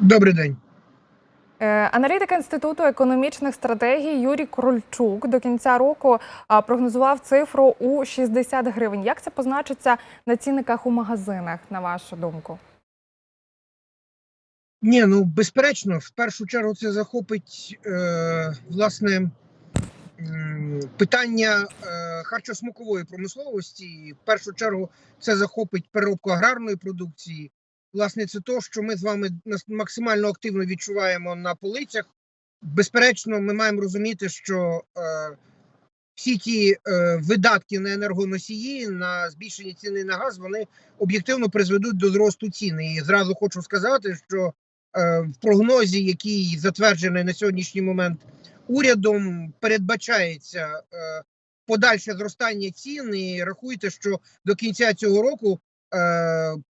Добрий день. Е, Аналітик інституту економічних стратегій Юрій Крольчук до кінця року прогнозував цифру у 60 гривень. Як це позначиться на цінниках у магазинах, на вашу думку? Ні, ну безперечно, в першу чергу це захопить е, власне м, питання е, харчосмакової промисловості. В першу чергу це захопить переробку аграрної продукції. Власне, це то, що ми з вами максимально активно відчуваємо на полицях. Безперечно, ми маємо розуміти, що е, всі ті е, видатки на енергоносії, на збільшення ціни на газ, вони об'єктивно призведуть до зросту ціни. І зразу хочу сказати, що е, в прогнозі, який затверджений на сьогоднішній момент урядом, передбачається е, подальше зростання цін. І рахуйте, що до кінця цього року,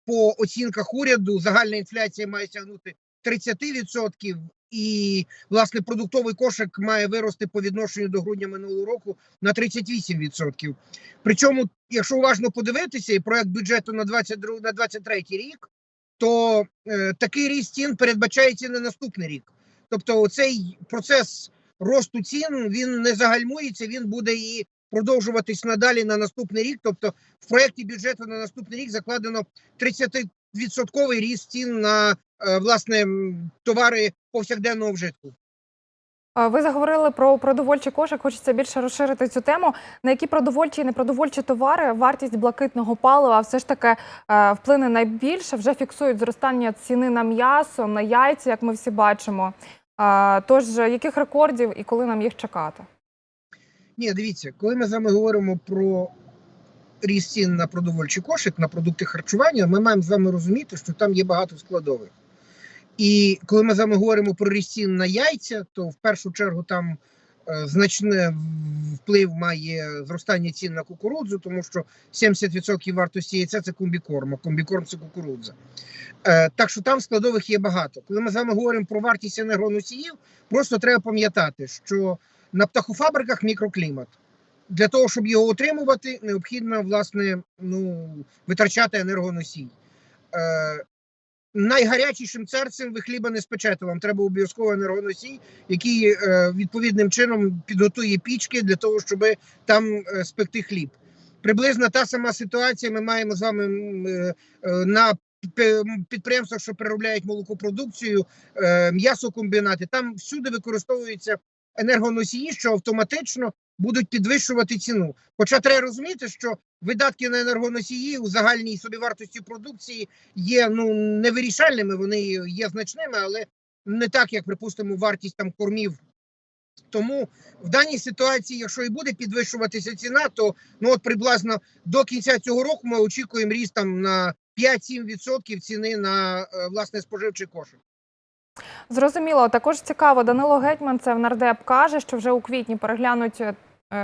по оцінках уряду, загальна інфляція має сягнути 30%, і власне продуктовий кошик має вирости по відношенню до грудня минулого року на 38%. Причому, якщо уважно подивитися, і проект бюджету на 22 на 23 рік, то е, такий ріст цін передбачається на наступний рік. Тобто, цей процес росту цін він не загальмується, він буде і продовжуватись надалі на наступний рік. Тобто, в проєкті бюджету на наступний рік закладено 30% ріст цін на е, власне товари повсякденного вжитку. Ви заговорили про продовольчий кошик. Хочеться більше розширити цю тему. На які продовольчі і непродовольчі товари вартість блакитного палива все ж таки е, вплине найбільше. Вже фіксують зростання ціни на м'ясо, на яйця, як ми всі бачимо. Тож яких рекордів і коли нам їх чекати? Ні, дивіться, коли ми з вами говоримо про ріст цін на продовольчий кошик, на продукти харчування, ми маємо з вами розуміти, що там є багато складових. І коли ми з вами говоримо про ріст цін на яйця, то в першу чергу там е, значне вплив має зростання цін на кукурудзу, тому що 70% вартості яйця це комбікорм, а комбікорм це кукурудза. Е, так що там складових є багато. Коли ми з вами говоримо про вартість енергоносіїв, просто треба пам'ятати, що на птахофабриках мікроклімат. Для того, щоб його отримувати, необхідно власне ну, витрачати енергоносій. Е, найгарячішим серцем ви хліба не спечете. Вам треба обов'язково енергоносій, який е, відповідним чином підготує пічки для того, щоб там е, спекти хліб. Приблизно та сама ситуація. Ми маємо з вами е, е, на підприємствах, що переробляють молокопродукцію, е, м'ясокомбінати. Там всюди використовуються енергоносії, що автоматично будуть підвищувати ціну. Хоча треба розуміти, що видатки на енергоносії у загальній собівартості продукції є ну невирішальними, вони є значними, але не так, як припустимо, вартість там кормів. Тому в даній ситуації, якщо і буде підвищуватися ціна, то ну от приблизно до кінця цього року ми очікуємо ріст там на 5-7% ціни на е, власне споживчий кошик. Зрозуміло. Також цікаво, Данило Гетьман, це в нардеп каже, що вже у квітні переглянуть е,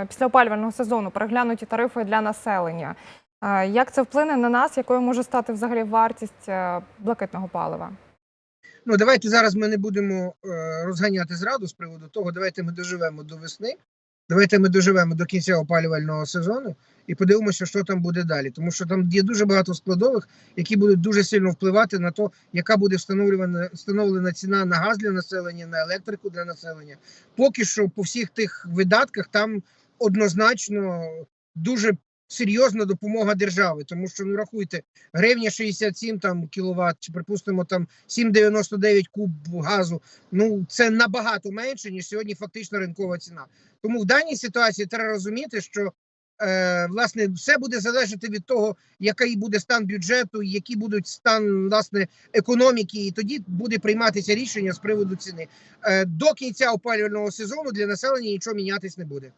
після опалювального сезону переглянуті тарифи для населення. Е, Як це вплине на нас? Якою може стати взагалі вартість е, блакитного палива? Ну давайте зараз ми не будемо розганяти зраду з приводу того. Давайте ми доживемо до весни. Давайте ми доживемо до кінця опалювального сезону і подивимося, що там буде далі. Тому що там є дуже багато складових, які будуть дуже сильно впливати на те, яка буде встановлена встановлена ціна на газ для населення, на електрику для населення. Поки що по всіх тих видатках там однозначно дуже серйозна допомога держави, тому що ну рахуйте, гривня 67 там кіловат, чи припустимо там 7,99 куб газу. Ну це набагато менше ніж сьогодні фактично ринкова ціна. Тому в даній ситуації треба розуміти, що е, власне все буде залежати від того, який буде стан бюджету, який будуть стан власне економіки, і тоді буде прийматися рішення з приводу ціни. Е, до кінця опалювального сезону для населення нічого мінятись не буде.